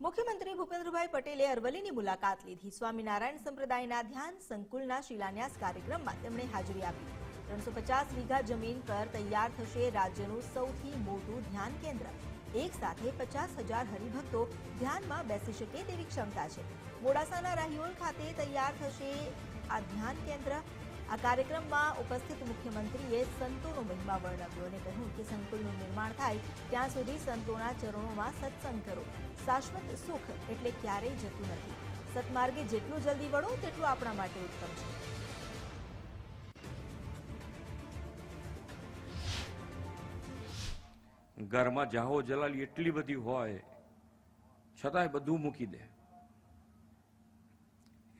મુખ્યમંત્રી ભૂપેન્દ્રભાઈ પટેલે અરવલ્લીની મુલાકાત લીધી. સ્વામિનારાયણ સંપ્રદાયના ધ્યાન, સંકુલના શિલાન્યાસ કાર્યક્રમમાં તેમણે હાજરી આપી. ત્રણસો પચાસ વીઘા જમીન પર તૈયાર થશે રાજ્યનું સૌથી મોટું ધ્યાન કેન્દ્ર. એક સાથે પચાસ હજાર હરિભક્તો ધ્યાનમાં બેસી શકે તેવી ક્ષમતા છે. મોડાસાના રાહિયોલ ખાતે તૈયાર થશે આ ધ્યાન કેન્દ્ર. આ કાર્યક્રમમાં ઉપસ્થિત મુખ્યમંત્રીએ સંતોનો મહિમા વર્ણવ્યો અને કહ્યું કે સંકુલનું નિર્માણ થાય ત્યાં સુધી સંતોના ચરણોમાં સત્સંગ કરો. શાશ્વત સુખ એટલે ક્યારેય જતું નથી. સતમાર્ગે જેટલું જલ્દી વળો, તેટલું આપણા માટે ઉત્તમ છે. ઘરમાં જાહો જલાલી એટલી બધી હોય, છતાંય બધું મૂકી દે.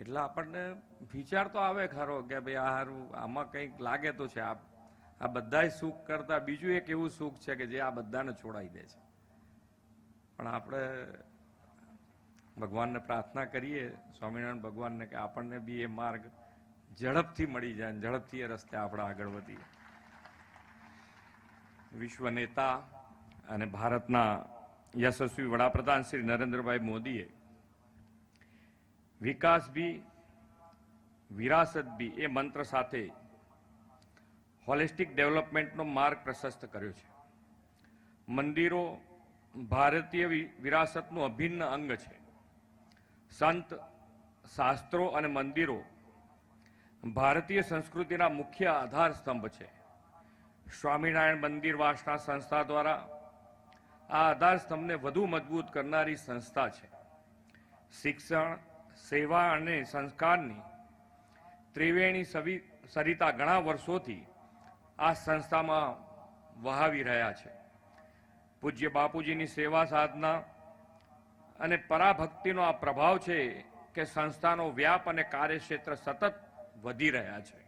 એટલે આપણને વિચાર તો આવે ખરો કે ભાઈ આ સારું આમાં કંઈક લાગે તો છે. આ આ બધાય સુખ કરતા બીજું એક એવું સુખ છે કે જે આ બધાને છોડાઈ દે છે. પણ આપણે ભગવાનને પ્રાર્થના કરીએ, સ્વામિનારાયણ ભગવાનને કે આપણને બી એ માર્ગ ઝડપથી મળી જાય ઝડપથી એ રસ્તે આપણે આગળ વધીએ. વિશ્વ નેતા અને ભારતના યશસ્વી વડાપ્રધાન શ્રી નરેન્દ્રભાઈ મોદીએ વિકાસ બી, વિરાસત બી એ મંત્ર સાથે હોલિસ્ટિક ડેવલપમેન્ટનો માર્ગ પ્રશસ્ત કર્યો છે. મંદિરો ભારતીય વિરાસતનું અભિન્ન અંગ છે. સંત, શાસ્ત્રો અને મંદિરો ભારતીય સંસ્કૃતિના મુખ્ય આધાર સ્તંભ છે. સ્વામિનારાયણ મંદિર વાસના સંસ્થા દ્વારા આ આધાર સ્તંભને વધુ મજબૂત કરનારી સંસ્થા છે. શિક્ષણ સેવા અને સંસ્કારની ત્રિવેણી સરિતા ઘણા વર્ષોથી આ સંસ્થામાં વહાવી રહ્યા છે. પૂજ્ય બાપુજીની સેવા સાધના અને પરાભક્તિનો આ પ્રભાવ છે કે સંસ્થાનો વ્યાપ અને કાર્યક્ષેત્ર સતત વધી રહ્યા છે.